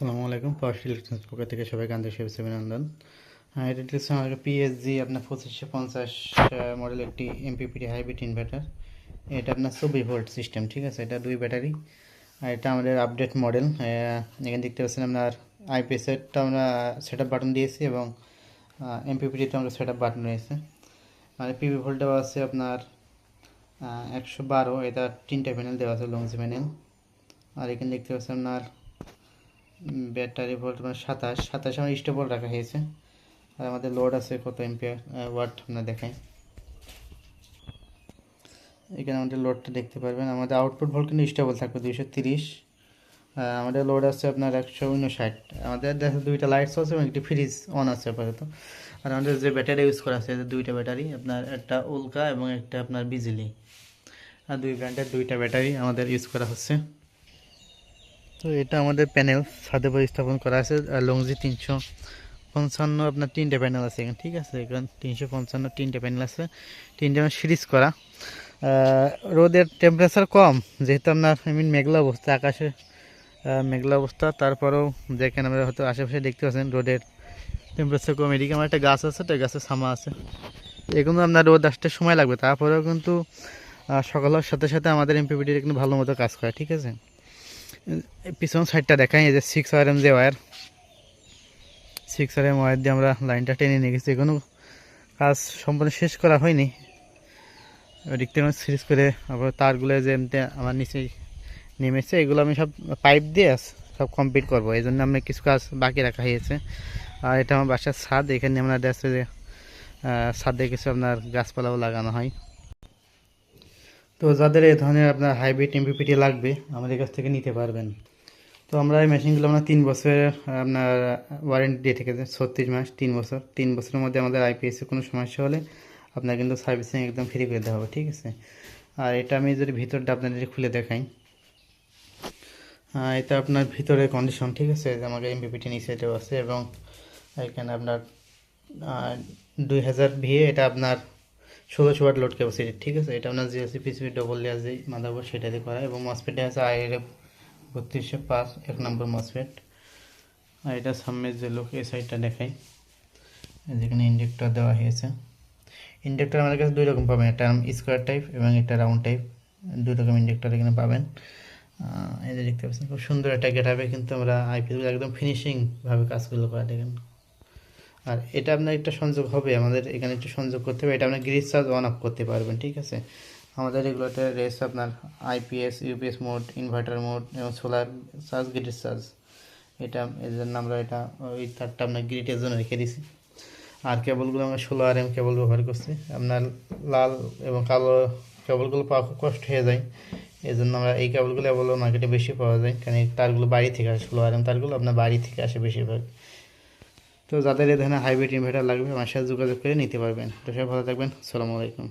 আসসালামু আলাইকুম। Power electronics পক্ষ থেকে সবাইকে আন্তরিক শুভেচ্ছা অভিনন্দন। হ্যাঁ এটা আমার পিএসজি আপনার পঁচিশশো পঞ্চাশ মডেল একটি এমপিপিটি হাইব্রিড ইনভার্টার এটা আপনার চব্বিশ ভোল্ট সিস্টেম ঠিক আছে? এটা দুই ব্যাটারি আর এটা আমাদের আপডেট মডেল এখানে দেখতে পাচ্ছেন আপনার আইপিএসেরটা আমরা সেট বাটন দিয়েছি এবং এমপিপিটিতে আমরা সেট আপ বাটন রয়েছে আর পিভি দেওয়া আছে আপনার একশো বারো। এটা তিনটা প্যানেল দেওয়া আছে লংজি প্যানেল আর এখানে দেখতে পাচ্ছেন আপনার ব্যাটারি ভোল্ট মানে সাতাশ। সাতাশ আমার স্টেবল রাখা হয়েছে। আর আমাদের লোড আছে কত এমপিয়ার ওয়াট আপনার দেখাই এখানে আমাদের লোডটা দেখতে পারবেন। আমাদের আউটপুট ভোল্ট কিন্তু স্টেবল থাকবে, দুইশো তিরিশ। আমাদের লোড আছে আপনার একশো উনষাট। আমাদের দেখো দুইটা লাইটস আছে এবং একটি ফ্রিজ অন আছে আপাতত। আর আমাদের যে ব্যাটারি ইউজ করা আছে দুইটা ব্যাটারি আপনার একটা উল্কা এবং একটা আপনার বিজলি। আর দুই ব্র্যান্ডের দুইটা ব্যাটারি আমাদের ইউজ করা হচ্ছে। তো এটা আমাদের প্যানেল ছাদে স্থাপন করা আছে লংজি তিনশো পঞ্চান্ন, আপনার তিনটে প্যানেল আছে এখানে, ঠিক আছে? এখানে তিনশো পঞ্চান্ন তিনটে প্যানেল আছে, তিনটে আমার সিরিজ করা। রোদের টেম্পারেচার কম, যেহেতু আপনার আই মিন মেঘলা অবস্থা, আকাশে মেঘলা অবস্থা, তারপরেও দেখেন আমরা হয়তো আশেপাশে দেখতে পাচ্ছেন রোদের টেম্পারেচার কম। এদিকে আমার একটা গাছ আছে, তো গাছের সামা আছে। এগুলো আপনার রোদ আসতে সময় লাগবে, তারপরেও কিন্তু সকাল সাথে সাথে আমাদের এমপিপিটির কিন্তু ভালো মতো কাজ করে, ঠিক আছে? পিছন সাইডটা দেখাই, এই যে সিক্স আর এম যে wire six R M wire দিয়ে আমরা লাইনটা টেনে নিয়ে গেছি। কোনো কাজ সম্পূর্ণ শেষ করা হয়নি। ওদিক থেকে সিরিজ করে আবার তারগুলো যে এমনি আমার নিচে নেমেছে, এগুলো আমি সব পাইপ দিয়ে সব কমপ্লিট করব। এই জন্য আমরা কিছু কাজ বাকি রাখা হয়েছে। আর এটা আমার বাসার ছাদ, এখানে আমরা দেখছি যে ছাদে কিছু আপনার গাছপালাও লাগানো হয়। তো যাদের এই ধরনের আপনার হাইব্রিড এমপিপিটি লাগবে, আমাদের কাছ থেকে নিতে পারবেন। তো আমরা এই মেশিনগুলো আমরা তিন বছরের, আপনার ওয়ারেন্টি দিয়ে থেকেছে ছত্রিশ মাস, তিন বছর। তিন বছরের মধ্যে আমাদের আইপিএসে কোনো সমস্যা হলে আপনার কিন্তু সার্ভিসিং একদম ফ্রি করে দেওয়া হবে, ঠিক আছে? আর এটা আমি যদি ভিতরটা আপনাদের খুলে দেখাই। এটা আপনার ভিতরে কন্ডিশন ঠিক আছে? আমাকে এমপিপিটি নিচে এটাও আছে এবং এখানে আপনার দুই হাজার ভিএ এটা আপনার ষোলোশো ওয়াট লোড ক্যাপাসিটি ঠিক আছে? এটা আপনার জিএসি পিসিবি ডবল লেয়ার যে মাদারবোর্ড সেটা দিয়ে করা এবং মসফেটে আছে আইএরএফ বত্রিশশো পাঁচ, এক নম্বর মসফেট আর এটা সামনের যে লোক এই সাইডটা দেখাই। যেখানে ইন্ডেক্টর দেওয়া হয়েছে। ইন্ডেক্টর আমাদের কাছে দুই রকম পাবেন, একটা স্কোয়ার টাইপ এবং একটা রাউন্ড টাইপ দুই রকম ইন্ডেক্টর এখানে পাবেন। এই যে দেখতে পাচ্ছেন, খুব সুন্দর একটা গেট হবে কিন্তু আমরা আইপিএসগুলো একদম ফিনিশিংভাবে কাজগুলো করা দেখেন। আর এটা আপনার একটা সংযোগ হবে, আমাদের এখানে একটু সংযোগ করতে হবে, এটা আপনার গ্রিজ চার্জ অন অফ করতে পারবেন, ঠিক আছে? আমাদের এগুলোতে রয়েছে আপনার IPS UPS mode inverter mode এবং সোলার চার্জ গ্রিড চার্জ এটা এর জন্য আমরা এটা, ওই তারটা আপনার গ্রিডের জন্য রেখে দিছি। আর কেবলগুলো আমরা ষোলো আর এম কেবল ব্যবহার করছি, আপনার লাল এবং কালো কেবলগুলো পাওয়া খুব কষ্ট হয়ে যায় এই জন্য আমরা এই কেবলগুলো বলো মার্কেটে বেশি পাওয়া যায়, কারণ এই তারগুলো বাড়ি থেকে আসে ষোলো আর এম তারগুলো আপনার বাড়ি থেকে আসে বেশিরভাগ। তো যাদের এ ধরনের হাইব্রিড ইনভার্টার লাগবে আমার সাথে যোগাযোগ করে নিতে পারবেন। তো সবাই ভালো থাকবেন। আসসালামু আলাইকুম।